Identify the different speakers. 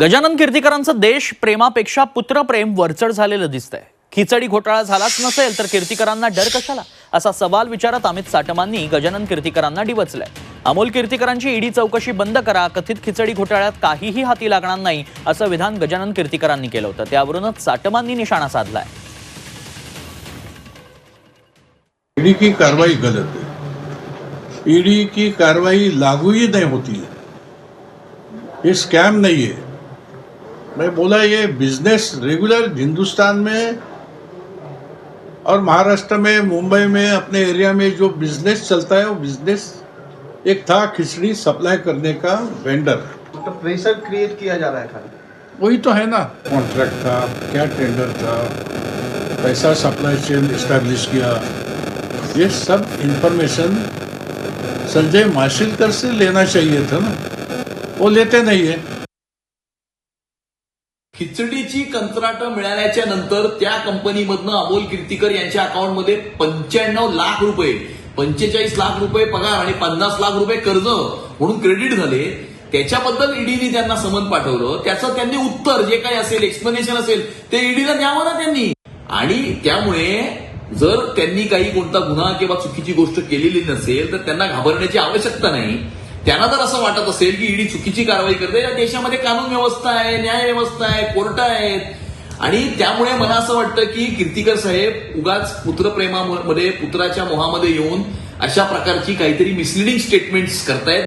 Speaker 1: गजानन कीर्तिकरांचं देश प्रेमापेक्षा पुत्रप्रेम वरचढ झालेलं दिसतंय. खिचडी घोटाळा झालाच नसेल तर कीर्तिकरांना डर कशाला? असा सवाल विचारत अमित साटमांनी गजानन कीर्तिकरांना डिवचलंय. अमोल कीर्तीकरांची ईडी चौकशी बंद करा कथित खिचडी घोटाळ्यात काहीही हाती लागणार नाही असं विधान गजानन कीर्तिकरांनी केलं होतं. त्यावरूनच साटमांनी निशाणा साधलाय.
Speaker 2: ईडी की कारवाई गलत है. ईडी की कार्रवाई लागू ही नहीं होती है. ये स्कैम नहीं है. मैं बोला ये बिज़नेस रेगुलर हिंदुस्तान में और महाराष्ट्र में मुंबई में अपने एरिया में जो बिज़नेस चलता है वो बिज़नेस एक था खिचड़ी सप्लाई करने का वेंडर
Speaker 3: तो प्रेशर क्रिएट किया जा रहा है खाली।
Speaker 2: वही तो है ना। कॉन्ट्रैक्ट था क्या टेंडर था पैसा सप्लाई चेन इस्टेब्लिश किया। ये सब इंफॉर्मेशन संजय माशिलकर से लेना चाहिए था ना। वो लेते नहीं है।
Speaker 4: खिचडीची कंत्राट मिळाल्याच्या नंतर त्या कंपनीमधनं अमोल कीर्तीकर यांच्या अकाउंटमध्ये पंच्याण्णव लाख रुपये पंचेचाळीस लाख रुपये पगार आणि पन्नास लाख रुपये कर्ज म्हणून क्रेडिट झाले. त्याच्याबद्दल ईडीने त्यांना समन पाठवलं. त्याचं त्यांनी उत्तर जे काही असेल एक्सप्लेनेशन असेल ते ईडीला द्यावं ना त्यांनी. आणि त्यामुळे जर त्यांनी काही कोणता गुन्हा किंवा चुकीची गोष्ट केलेली नसेल तर त्यांना घाबरण्याची आवश्यकता नाही. त्यांना जर असं वाटत असेल की ईडी चुकीची कारवाई करते या देशामध्ये कानून व्यवस्था आहे न्याय व्यवस्था आहे कोर्ट आहेत. आणि त्यामुळे मला असं वाटतं की कीर्तिकर साहेब उगाच पुत्रप्रेमामध्ये पुत्राच्या मोहामध्ये येऊन अशा प्रकारची काहीतरी मिसलिडिंग स्टेटमेंट्स करतायत.